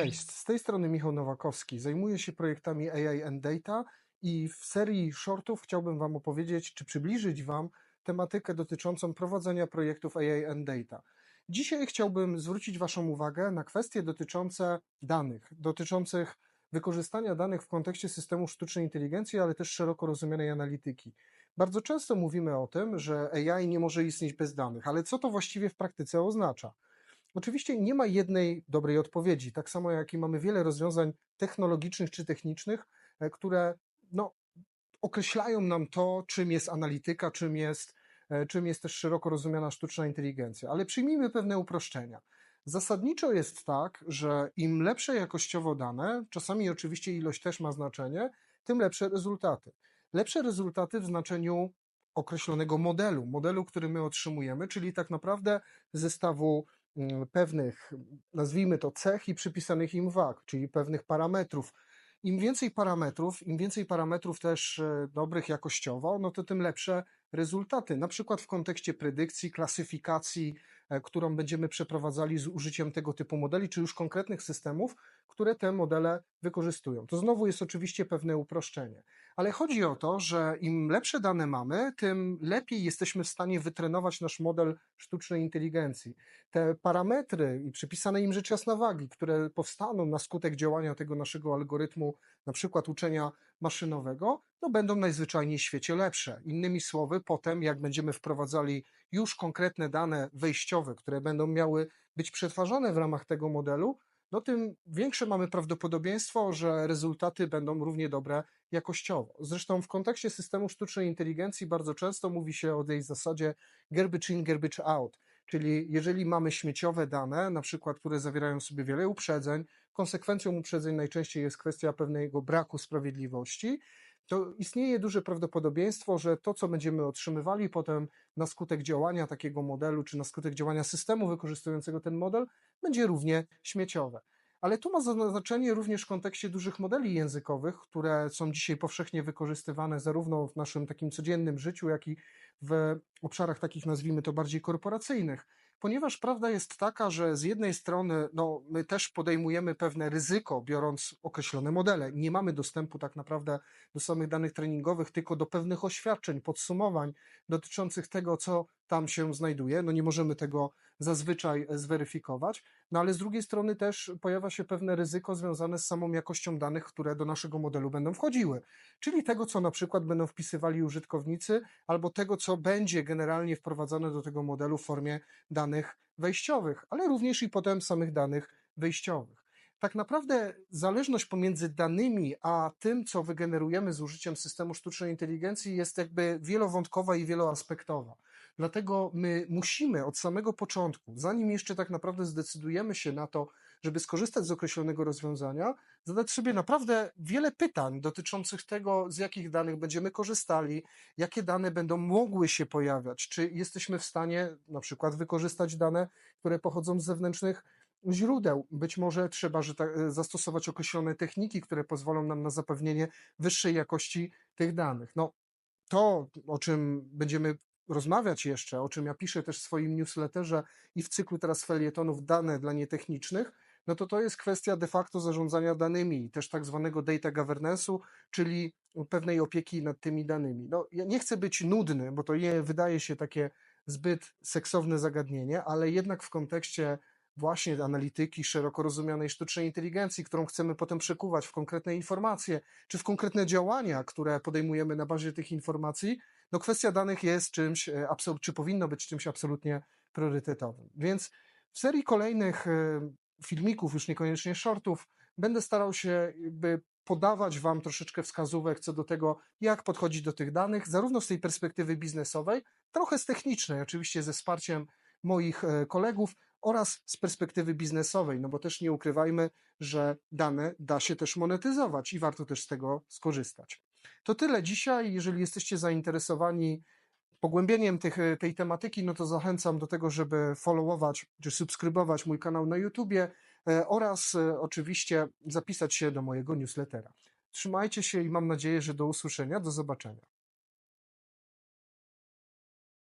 Cześć, z tej strony Michał Nowakowski. Zajmuję się projektami AI and Data i w serii shortów chciałbym Wam opowiedzieć, czy przybliżyć Wam tematykę dotyczącą prowadzenia projektów AI and Data. Dzisiaj chciałbym zwrócić Waszą uwagę na kwestie dotyczące danych, dotyczących wykorzystania danych w kontekście systemu sztucznej inteligencji, ale też szeroko rozumianej analityki. Bardzo często mówimy o tym, że AI nie może istnieć bez danych, ale co to właściwie w praktyce oznacza? Oczywiście nie ma jednej dobrej odpowiedzi, tak samo jak i mamy wiele rozwiązań technologicznych czy technicznych, e, które no, określają nam to, czym jest analityka, czym jest, e, czym jest też szeroko rozumiana sztuczna inteligencja. Ale przyjmijmy pewne uproszczenia. Zasadniczo jest tak, że im lepsze jakościowo dane, czasami oczywiście ilość też ma znaczenie, tym lepsze rezultaty. Lepsze rezultaty w znaczeniu określonego modelu, modelu, który my otrzymujemy, czyli tak naprawdę zestawu pewnych, nazwijmy to cech i przypisanych im wag, czyli pewnych parametrów. Im więcej parametrów, im więcej parametrów też e, dobrych jakościowo, no to tym lepsze rezultaty. Na przykład w kontekście predykcji, klasyfikacji, którą będziemy przeprowadzali z użyciem tego typu modeli, czy już konkretnych systemów, które te modele wykorzystują. To znowu jest oczywiście pewne uproszczenie, ale chodzi o to, że im lepsze dane mamy, tym lepiej jesteśmy w stanie wytrenować nasz model sztucznej inteligencji. Te parametry i przypisane im rzecz jasna wagi, które powstaną na skutek działania tego naszego algorytmu, na przykład uczenia maszynowego, no będą najzwyczajniej w świecie lepsze. Innymi słowy, potem jak będziemy wprowadzali już konkretne dane wejściowe, które będą miały być przetwarzane w ramach tego modelu, no tym większe mamy prawdopodobieństwo, że rezultaty będą równie dobre jakościowo. Zresztą w kontekście systemu sztucznej inteligencji bardzo często mówi się o tej zasadzie garbage in, garbage out, czyli jeżeli mamy śmieciowe dane, na przykład, które zawierają sobie wiele uprzedzeń, konsekwencją uprzedzeń najczęściej jest kwestia pewnego braku sprawiedliwości, to istnieje duże prawdopodobieństwo, że to, co będziemy otrzymywali potem na skutek działania takiego modelu, czy na skutek działania systemu wykorzystującego ten model, będzie równie śmieciowe. Ale tu ma znaczenie również w kontekście dużych modeli językowych, które są dzisiaj powszechnie wykorzystywane zarówno w naszym takim codziennym życiu, jak i w obszarach takich, nazwijmy to, bardziej korporacyjnych ponieważ prawda jest taka, że z jednej strony no, my też podejmujemy pewne ryzyko, biorąc określone modele. Nie mamy dostępu tak naprawdę do samych danych treningowych, tylko do pewnych oświadczeń, podsumowań dotyczących tego, co tam się znajduje. No nie możemy tego zazwyczaj zweryfikować, no ale z drugiej strony też pojawia się pewne ryzyko związane z samą jakością danych, które do naszego modelu będą wchodziły, czyli tego, co na przykład będą wpisywali użytkownicy, albo tego, co będzie generalnie wprowadzane do tego modelu w formie danych wejściowych, ale również i potem samych danych wyjściowych. Tak naprawdę zależność pomiędzy danymi a tym, co wygenerujemy z użyciem systemu sztucznej inteligencji, jest jakby wielowątkowa i wieloaspektowa. Dlatego my musimy od samego początku, zanim jeszcze tak naprawdę zdecydujemy się na to, żeby skorzystać z określonego rozwiązania, zadać sobie naprawdę wiele pytań dotyczących tego, z jakich danych będziemy korzystali, jakie dane będą mogły się pojawiać, czy jesteśmy w stanie na przykład wykorzystać dane, które pochodzą z zewnętrznych źródeł. Być może trzeba że tak, zastosować określone techniki, które pozwolą nam na zapewnienie wyższej jakości tych danych. No, to, o czym będziemy rozmawiać jeszcze, o czym ja piszę też w swoim newsletterze i w cyklu teraz felietonów dane dla nietechnicznych, no to to jest kwestia de facto zarządzania danymi, też tak zwanego data governance'u, czyli pewnej opieki nad tymi danymi. No, ja nie chcę być nudny, bo to nie wydaje się takie zbyt seksowne zagadnienie, ale jednak w kontekście właśnie analityki szeroko rozumianej sztucznej inteligencji, którą chcemy potem przekuwać w konkretne informacje, czy w konkretne działania, które podejmujemy na bazie tych informacji, no kwestia danych jest czymś, e, czy powinno być czymś absolutnie priorytetowym. Więc w serii kolejnych e, filmików, już niekoniecznie shortów, będę starał się podawać Wam troszeczkę wskazówek co do tego, jak podchodzić do tych danych, zarówno z tej perspektywy biznesowej, trochę z technicznej, oczywiście ze wsparciem moich e, kolegów oraz z perspektywy biznesowej, no bo też nie ukrywajmy, że dane da się też monetyzować i warto też z tego skorzystać. To tyle dzisiaj. Jeżeli jesteście zainteresowani pogłębieniem tych, tej tematyki, no to zachęcam do tego, żeby followować czy subskrybować mój kanał na YouTubie e, oraz e, oczywiście zapisać się do mojego newslettera. Trzymajcie się i mam nadzieję, że do usłyszenia, do zobaczenia.